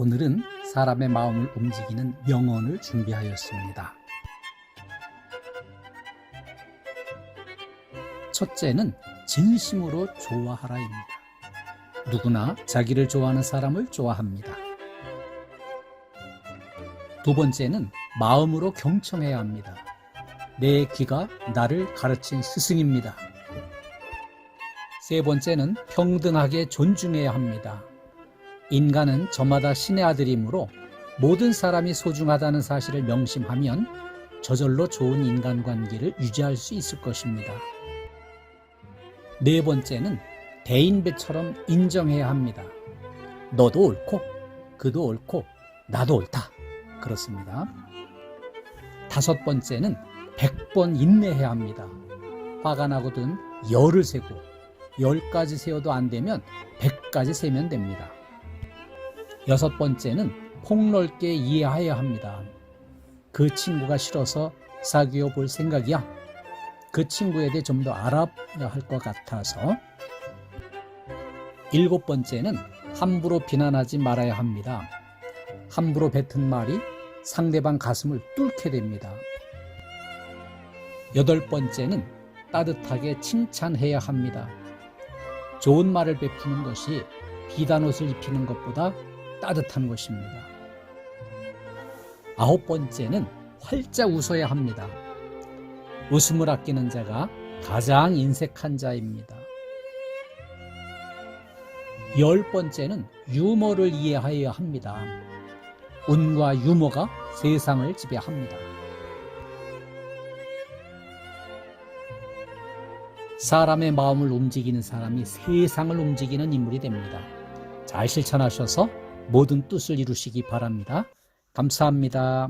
오늘은 사람의 마음을 움직이는 명언을 준비하였습니다. 첫째는 진심으로 좋아하라입니다. 누구나 자기를 좋아하는 사람을 좋아합니다. 두 번째는 마음으로 경청해야 합니다. 내 귀가 나를 가르친 스승입니다. 세 번째는 평등하게 존중해야 합니다. 인간은 저마다 신의 아들이므로 모든 사람이 소중하다는 사실을 명심하면 저절로 좋은 인간관계를 유지할 수 있을 것입니다. 네 번째는 대인배처럼 인정해야 합니다. 너도 옳고, 그도 옳고, 나도 옳다. 그렇습니다. 다섯 번째는 100번 인내해야 합니다. 화가 나거든 열을 세고, 열까지 세어도 안 되면 100까지 세면 됩니다. 여섯 번째는 폭넓게 이해해야 합니다. 그 친구가 싫어서 사귀어 볼 생각이야. 그 친구에 대해 좀 더 알아야 할 것 같아서. 일곱 번째는 함부로 비난하지 말아야 합니다. 함부로 뱉은 말이 상대방 가슴을 뚫게 됩니다. 여덟 번째는 따뜻하게 칭찬해야 합니다. 좋은 말을 베푸는 것이 비단 옷을 입히는 것보다 따뜻한 것입니다. 아홉 번째는 활짝 웃어야 합니다. 웃음을 아끼는 자가 가장 인색한 자입니다. 열 번째는 유머를 이해하여야 합니다. 운과 유머가 세상을 지배합니다. 사람의 마음을 움직이는 사람이 세상을 움직이는 인물이 됩니다. 잘 실천하셔서 모든 뜻을 이루시기 바랍니다. 감사합니다.